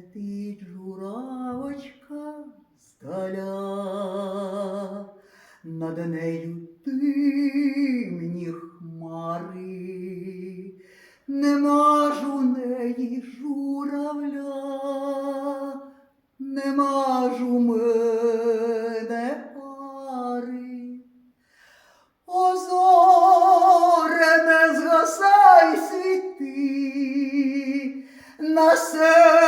Летить журавочка здаля, над нею темні хмари, нема ж у неї журавля, нема ж у мене пари. О, не згасай світи, на серці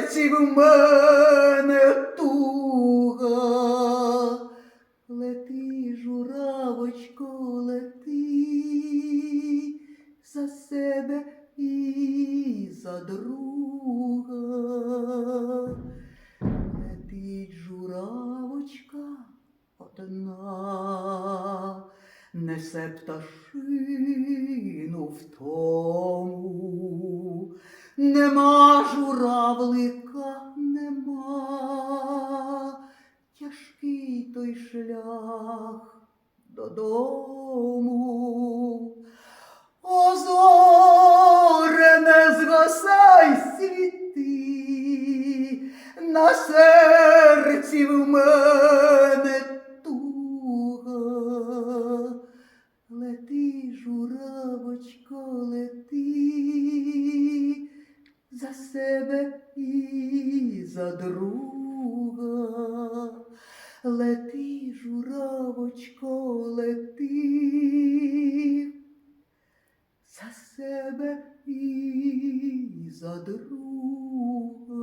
в мене туга. Лети, журавочко, лети за себе і за друга. Летить журавочка одна, несе пташину Нема журавлика, нема, тяжкий той шлях додому. О, зоре, не згасай світи, на серці в мене туга. Лети, журавочко, лети себе і за друга. Лети, журавочко, лети за себе і за друга.